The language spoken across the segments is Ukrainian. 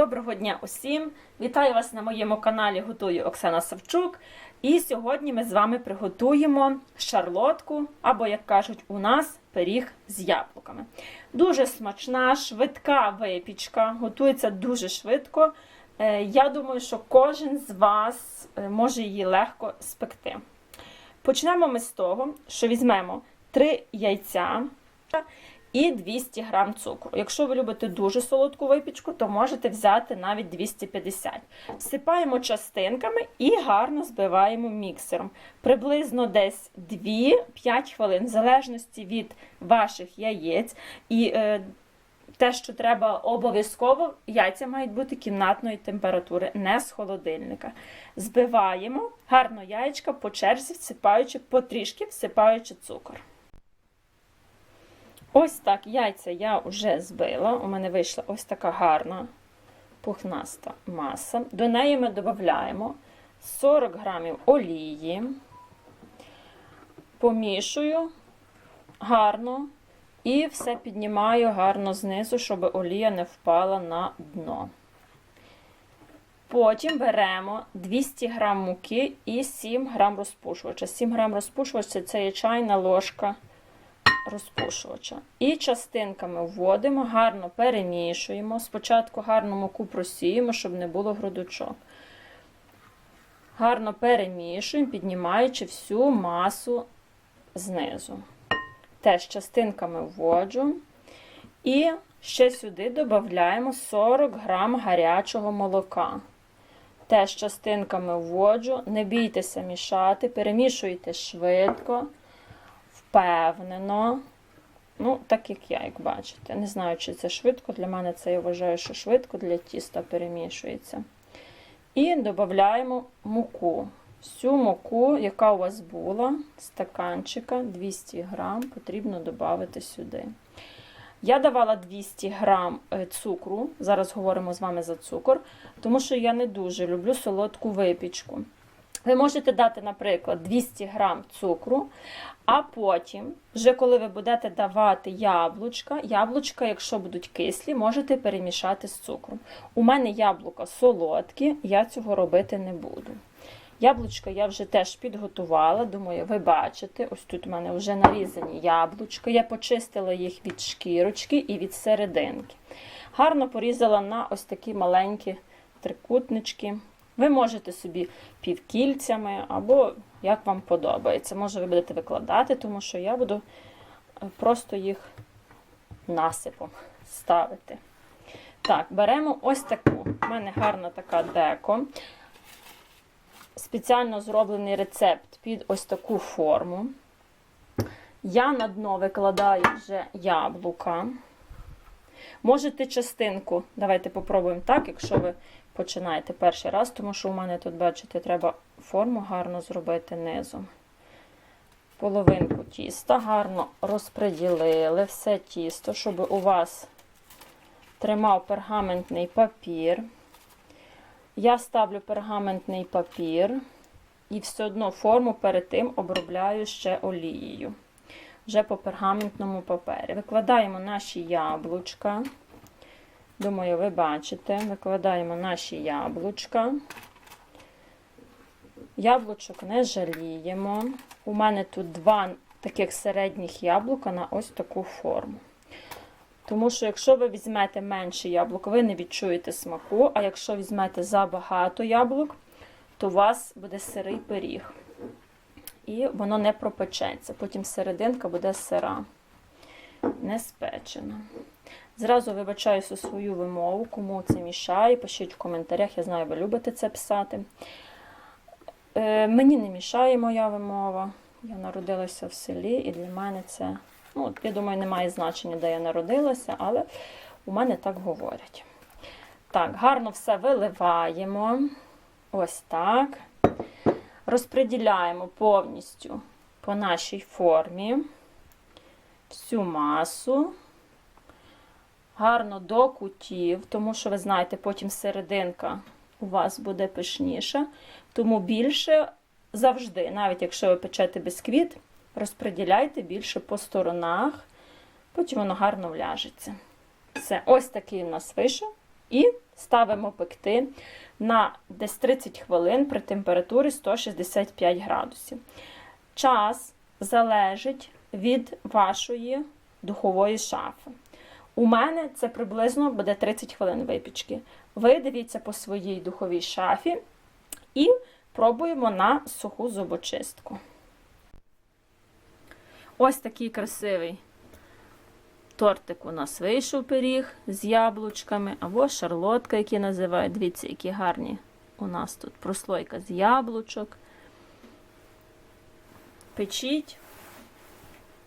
Доброго дня усім! Вітаю вас на моєму каналі Готую Оксана Савчук. І сьогодні ми з вами приготуємо шарлотку, або, як кажуть, у нас пиріг з яблуками. Дуже смачна, швидка випічка, готується дуже швидко. Е, Я думаю, що кожен з вас е, може її легко спекти. Почнемо ми з того, що візьмемо 3 яйця і 200 грам цукру. Якщо ви любите дуже солодку випічку, то можете взяти навіть 250. Всипаємо частинками і гарно збиваємо міксером. Приблизно десь 2-5 хвилин, в залежності від ваших яєць. І е, те, що треба обов'язково, яйця мають бути кімнатної температури, не з холодильника. Збиваємо гарно яєчка по черзі, всипаючи потрішки, всипаючи цукор. Ось так яйця я вже збила. У мене вийшла ось така гарна пухнаста маса. До неї ми додаємо 40 грамів олії, помішую гарно і все піднімаю гарно знизу, щоб олія не впала на дно. Потім беремо 200 грам муки і 7 грам розпушувача. 7 грам розпушувача це чайна ложка розпушувача. І частинками вводимо, гарно перемішуємо. Спочатку гарно муку просіємо, щоб не було грудочок. Гарно перемішуємо, піднімаючи всю масу знизу. Теж частинками вводжу. І ще сюди додаємо 40 грам гарячого молока. Теж частинками вводжу, не бійтеся мішати, перемішуйте швидко впевнено. Ну, так як я, як бачите. Не знаю, чи це швидко. Для мене це я вважаю, що швидко для тіста перемішується. І додаємо муку. Всю муку, яка у вас була, стаканчика 200 грам, потрібно додати сюди. Я давала 200 грам е, цукру, зараз говоримо з вами за цукор, тому що я не дуже люблю солодку випічку. Ви можете дати, наприклад, 200 грам цукру, а потім, вже коли ви будете давати яблучка, яблучка, якщо будуть кислі, можете перемішати з цукром. У мене яблука солодкі, я цього робити не буду. Яблучка я вже теж підготувала, думаю, ви бачите, ось тут у мене вже нарізані яблучка. Я почистила їх від шкірочки і від серединки. Гарно порізала на ось такі маленькі трикутнички. Ви можете собі півкільцями або як вам подобається. Може, ви будете викладати, тому що я буду просто їх насипом ставити. Так, беремо ось таку. У мене гарна така деко. Спеціально зроблений рецепт під ось таку форму. Я на дно викладаю вже яблука. Можете частинку, давайте попробуємо так, якщо ви починаєте перший раз, тому що у мене тут, бачите, треба форму гарно зробити низом. Половинку тіста гарно розподілили все тісто, щоб у вас тримав пергаментний папір. Я ставлю пергаментний папір і все одно форму перед тим обробляю ще олією. Вже по пергаментному папері. Викладаємо наші яблучка. Думаю, ви бачите, викладаємо наші яблучка. Яблучок не жаліємо. У мене тут два таких середніх яблука на ось таку форму. Тому що, якщо ви візьмете менше яблук, ви не відчуєте смаку, а якщо візьмете забагато яблук, то у вас буде сирий пиріг. І воно не пропечеться. Потім серединка буде сира, не спечена. Зразу вибачаюся свою вимову, кому це мішає. Пишіть в коментарях, я знаю, ви любите це писати. Е, Мені не мішає моя вимова. Я народилася в селі, і для мене це, ну, я думаю, не має значення, де я народилася, але у мене так говорять. Так, гарно все виливаємо. Ось так. Розподіляємо повністю по нашій формі всю масу гарно до кутів, тому що, ви знаєте, потім серединка у вас буде пишніша. Тому більше завжди, навіть якщо ви печете бісквіт, розподіляйте більше по сторонах, потім воно гарно вляжеться. Все, ось такий у нас вийшов І ставимо пекти на десь 30 хвилин при температурі 165 градусів. Час залежить від вашої духової шафи. У мене це приблизно буде 30 хвилин випічки. Ви дивіться по своїй духовій шафі і пробуємо на суху зубочистку. Ось такий красивий тортик у нас вийшов пиріг з яблучками, або шарлотка, які називають. Дивіться, які гарні у нас тут прослойка з яблучок. Печіть.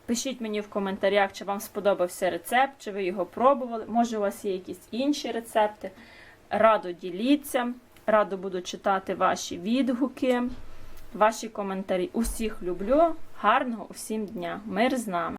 Пишіть мені в коментарях, чи вам сподобався рецепт, чи ви його пробували. Може, у вас є якісь інші рецепти. Радо діліться, радо буду читати ваші відгуки, ваші коментарі. Усіх люблю. Гарного усім дня! Мир з нами!